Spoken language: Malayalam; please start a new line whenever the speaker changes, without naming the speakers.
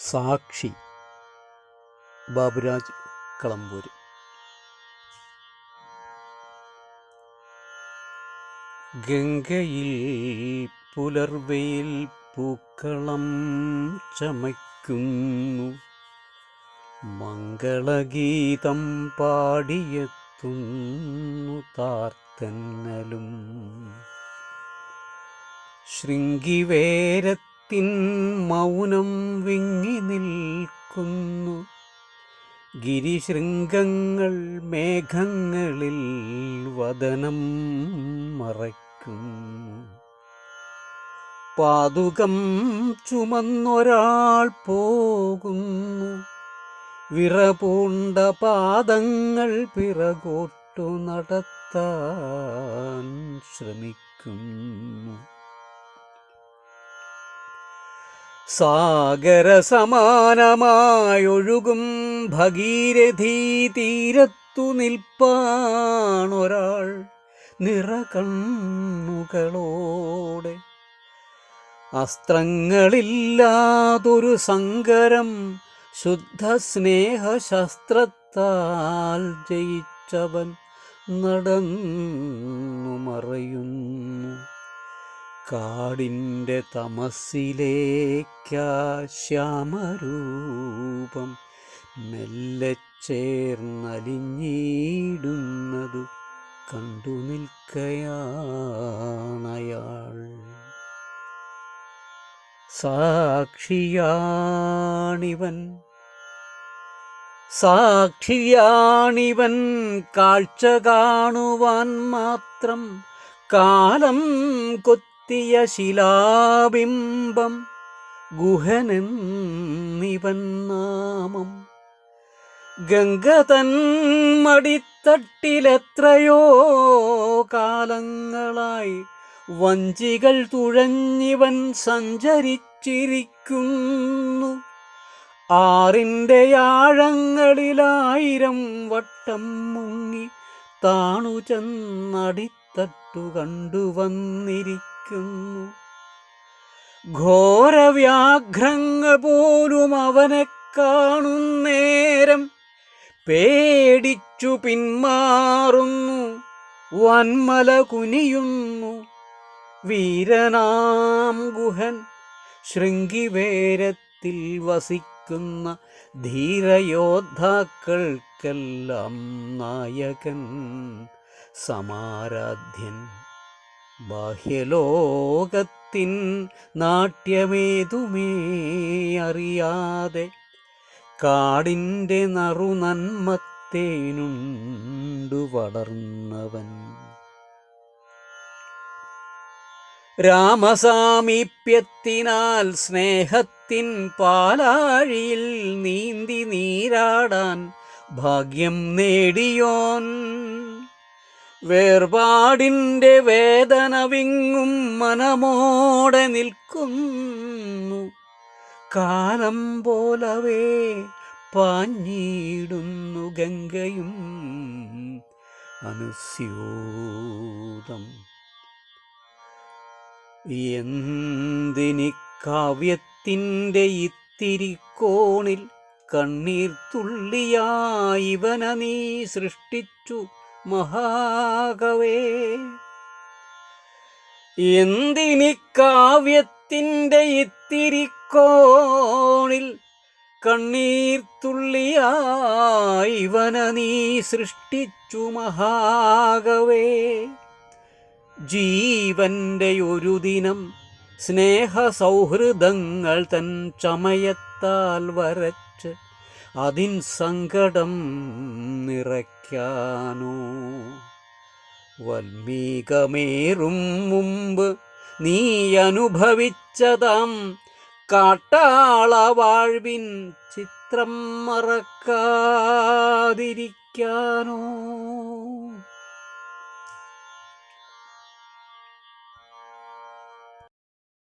സാക്ഷി. ബാബുരാജ് കളമ്പൂര് ഗംഗയിൽ പുലർവെയിൽ പൂക്കളം ചമയ്ക്കുന്നു. മംഗളഗീതം പാടിയെത്തുന്നു താർത്തന്നലും. ശൃംഗിവേരത്തിൻ മൗനം വിങ്ങി നിൽക്കുന്നു. ഗിരിശൃംഗങ്ങൾ മേഘങ്ങളിൽ വദനം മറയ്ക്കുന്നു. പാതുകം ചുമന്നൊരാൾ പോകുന്നു. വിറപൂണ്ട പാദങ്ങൾ പിറകോട്ടു നടത്താൻ ശ്രമിക്കുന്നു. സാഗര സമാനമായൊഴുകും ഭഗീരഥീ തീരത്തു നിൽപ്പാണൊരാൾ നിറകണ്ണുകളോടെ. അസ്ത്രങ്ങളില്ലാതൊരു സങ്കരം ശുദ്ധസ്നേഹശാസ്ത്രത്താൽ ജയിച്ചവൻ നടന്നു മറയുന്നു കാടിന്റെ തമസിലേക്കാ ശ്യാമരൂപം മെല്ലെ ചേർന്നലിഞ്ഞിടുന്നതു കണ്ടു നിൽക്കയാണയാൾ. സാക്ഷിയാണിവൻ സാക്ഷിയാണിവൻ കാഴ്ച കാണുവാൻ മാത്രം കാലം കൊത്തിയ ശിലാബിംബം ഗുഹനെന്നിവൻ നാമം. ഗംഗ തൻ മടിത്തട്ടിലെത്രയോ കാലങ്ങളായി വഞ്ചികൾ തുഴഞ്ഞിവൻ സഞ്ചരിച്ചിരിക്കുന്നു. ആറിന്റെ ആഴങ്ങളിലായിരം വട്ടം മുങ്ങി താണു ചെന്നടിത്തട്ടു കണ്ടുവന്നിരിക്കുന്നു ഘോരവ്യാഘ്രങ്ങൾ പോലും അവനെ കാണുന്നേരം പേടിച്ചു പിന്മാറുന്നു. വന്മല കുനിയുന്നു. വീരനാം ഗുഹൻ ശൃംഗിവേരത്തിൽ വസിക്കുന്ന ധീരയോദ്ധാക്കൾക്കെല്ലാം നായകൻ സമാരാധ്യൻ ബാഹ്യലോകത്തിൻ നാട്യമേതുമേ അറിയാതെ കാടിന്റെ നറുനന്മത്തേനുണ്ടു വളർന്നവൻ. രാമസാമീപ്യത്തിനാൽ സ്നേഹത്തിൻ പാലാഴിയിൽ നീന്തി നീരാടാൻ ഭാഗ്യം നേടിയോൻ. വേർപാടിന്റെ വേദന വിങ്ങും മനമോടെ നിൽക്കുന്നു. കാലം പോലവേ പാഞ്ഞിടുന്നു ഗംഗയും അനുസ്യൂതം. എന്തിനി കാവ്യത്തിന്റെ ഇത്തിരിക്കോണിൽ കണ്ണീർ തുള്ളിയായിവന നീ സൃഷ്ടിച്ചു. മഹാകവേ. എന്തിനി കാവ്യത്തിന്റെ ഇത്തിരിക്കോണിൽ കണ്ണീർ തുള്ളിയായിവന നീ സൃഷ്ടിച്ചു മഹാകവേ. ജീവന്റെ ഒരു ദിനം സ്നേഹസൗഹൃദങ്ങൾ തൻ ചമയത്താൽ വരച്ച് അതിൻ സങ്കടം നിറയ്ക്കാനോ. വൽമീകമേറും മുമ്പ് നീ അനുഭവിച്ചതാം കാട്ടാള വാഴ്വിൻ ചിത്രം മറക്കാതിരിക്കാനോ.